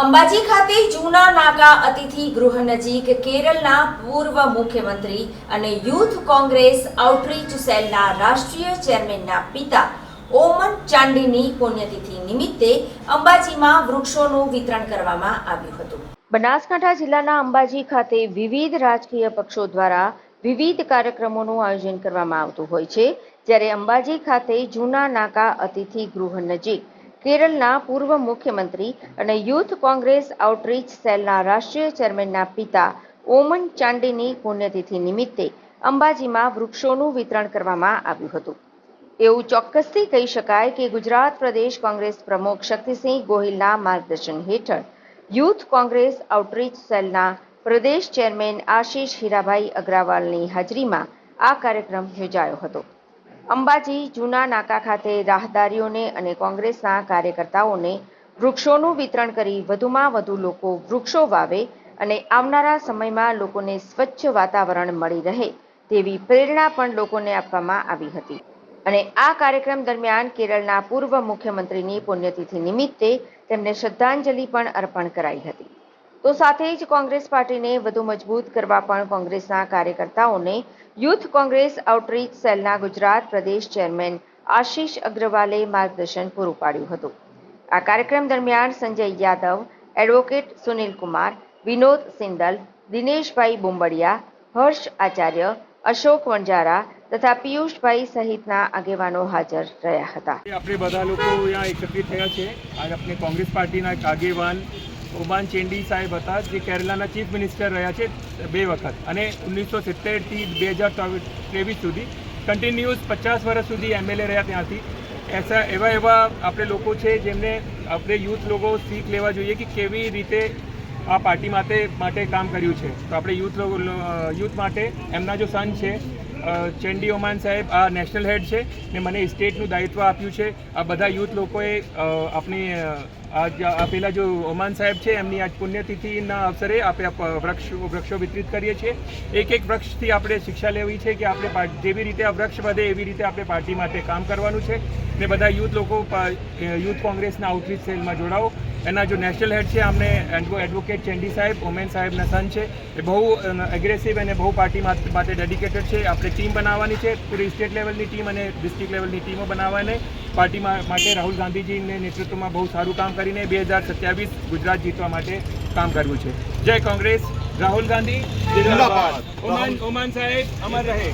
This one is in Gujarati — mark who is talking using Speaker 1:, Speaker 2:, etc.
Speaker 1: અંબાજી ખાતે જૂના નાકા અતિથિ ગૃહ નજીક કેરળના પૂર્વ મુખ્યમંત્રી અને યુથ કોંગ્રેસ આઉટરીચ સેલના રાષ્ટ્રીય ચેરમેનના પિતા ઓમન ચાંડીની પુણ્યતિથિ નિમિત્તે અંબાજીમાં વૃક્ષોનું વિતરણ કરવામાં આવ્યું હતું. બનાસકાંઠા જિલ્લાના અંબાજી ખાતે વિવિધ રાજકીય પક્ષો દ્વારા વિવિધ કાર્યક્રમોનું આયોજન કરવામાં આવતું હોય છે. જ્યારે અંબાજી ખાતે જૂના નાકા અતિથિ ગૃહ નજીક કેરળના પૂર્વ મુખ્યમંત્રી અને યુથ કોંગ્રેસ આઉટરીચ સેલના રાષ્ટ્રીય ચેરમેનના પિતા ઓમન ચાંડીની પુણ્યતિથિ નિમિત્તે અંબાજીમાં વૃક્ષોનું વિતરણ કરવામાં આવ્યું હતું. એવું ચોક્કસથી કહી શકાય કે ગુજરાત પ્રદેશ કોંગ્રેસ પ્રમુખ શક્તિસિંહ ગોહિલના માર્ગદર્શન હેઠળ યુથ કોંગ્રેસ આઉટરીચ સેલના પ્રદેશ ચેરમેન આશીષ હીરાભાઈ અગ્રવાલની હાજરીમાં આ કાર્યક્રમ યોજાયો હતો. અંબાજી જૂના નાકા ખાતે રાહદારીઓને અને કોંગ્રેસના કાર્યકર્તાઓને વૃક્ષોનું વિતરણ કરી વધુમાં વધુ લોકો વૃક્ષો વાવે અને આવનારા સમયમાં લોકોને સ્વચ્છ વાતાવરણ મળી રહે તેવી પ્રેરણા પણ લોકોને આપવામાં આવી હતી. અને આ કાર્યક્રમ દરમિયાન કેરળના પૂર્વ મુખ્યમંત્રીની પુણ્યતિથિ નિમિત્તે તેમને શ્રદ્ધાંજલિ પણ અર્પણ કરાઈ હતી. તો સાથે જ કોંગ્રેસ પાર્ટીને વધુ મજબૂત કરવા પણ કોંગ્રેસના કાર્યકર્તાઓને યુથ કોંગ્રેસ આઉટરીચ સેલના ગુજરાત પ્રદેશ ચેરમેન આશીષ અગ્રવાલે માર્ગદર્શન પૂરું પાડ્યું હતું. આ કાર્યક્રમ દરમિયાન સંજય યાદવ, એડવોકેટ સુનિલ કુમાર, વિનોદ સિંદલ, દિનેશભાઈ બુંબડિયા, હર્ષ આચાર્ય, અશોક વણજારા તથા પિયુષભાઈ સહિતના આગેવાનો હાજર રહ્યા હતા.
Speaker 2: આપણે બધા લોકો અહીંયા એકત્રિત થયા છે. આજ આપણે કોંગ્રેસ પાર્ટીના આગેવાન ઓમાન ચેન્ડી સાહેબ હતા, જે કેરલાના ચીફ મિનિસ્ટર રહ્યા છે બે વખત, અને ઓગણીસો સિત્તેરથી બે હજાર ત્રેવીસ સુધી. કન્ટિન્યુઅસ પચાસ વર્ષ સુધી એમએલએ રહ્યા ત્યાંથી. એસા, એવા એવા આપણે લોકો છે જેમને આપણે યુથ લોકો શીખ લેવા જોઈએ કે કેવી રીતે આ પાર્ટી માટે માટે કામ કર્યું છે. તો આપણે યુથ યુથ માટે એમના જો સન છે ચેન્ડી ઓમાન સાહેબ આ નેશનલ હેડ છે ને મને સ્ટેટનું દાયિત્વ આપ્યું છે. આ બધા યુથ લોકોએ આપણી આ પેલા જો ઓમાન સાહેબ છે, એમની આજ પુણ્યતિથિના અવસરે આપણે વૃક્ષ, વૃક્ષો વિતરિત કરીએ છીએ. એક એક વૃક્ષથી આપણે શિક્ષા લેવી છે કે આપણે જેવી રીતે આ વૃક્ષ વધે એવી રીતે આપણે પાર્ટી માટે કામ કરવાનું છે. ને બધા યુથ લોકો યુથ કોંગ્રેસના આઉટરીચ સેલમાં જોડાઓ. એના જો નેશનલ હેડ છે અમને એડવો- એડવોકેટ ચેન્ડી સાહેબ ઓમેન સાહેબના સન છે. એ બહુ એગ્રેસિવ અને બહુ પાર્ટી માટે માટે ડેડિકેટેડ છે. આપણે ટીમ બનાવવાની છે પૂરી સ્ટેટ લેવલની ટીમ અને ડિસ્ટ્રિક્ટ લેવલની ટીમો બનાવવાને. પાર્ટી માટે રાહુલ ગાંધીજીને નેતૃત્વમાં બહુ સારું કામ કરીને બે હજાર સત્યાવીસ ગુજરાત જીતવા માટે કામ કરવું છે. જય કોંગ્રેસ. રાહુલ ગાંધી જિંદાબાદ. ઓમાન ઓમાન સાહેબ અમર રહે.